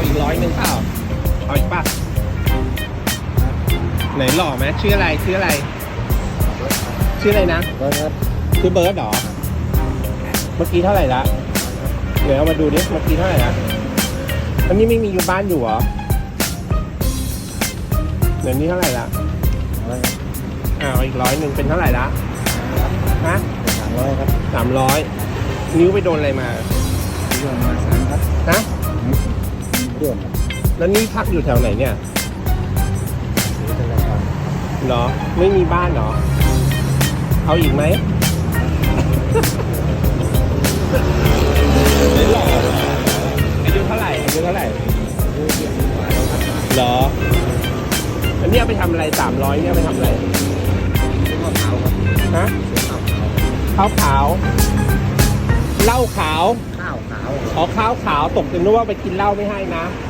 เอาอีกร้อยหนึ่งเปล่า เอาอีกป่ะไหนหล่อไหมชื่ออะไรชื่ออะไร ชื่ออะไรนะเบิร์ดครับชื่อเบิร์ดเหรอ เมื่อกี้เท่าไหร่ละเดี๋ยวเอามาดูดิเมื่อกี้เท่าไหร่ละอันนี้ไม่มีอยู่บ้านอยู่เหรอเดี๋ยวนี้เท่าไหร่ละร้อยครับอ้าวอีกร้อยหนึ่งเป็นเท่าไหร่ละฮะสามร้อยครับสามร้อยนิ้วไปโดนอะไรมาเรื่องมาสามครับฮะ เรื่องครับแล้วนี่พักอยู่แถวไหนเนี่ยหรือธนาคารเหรอ ไม่มีบ้านเหรอ เอาอีกไหมไม่หล่ออายุเท่าไหร่อายุเท่าไหร่รู้เรื่องกว่าแล้วครับเหรอ อันนี้เอาไปทำอะไรสามร้อยเนี่ยเอาไปทำอะไรข้าวขาวครับฮะข้าวขาวข้าวขาว เหล้าขาวข้าวขาวอ๋อข้าวขาวตกถึงนึกว่าไปกินเหล้าไม่ให้นะค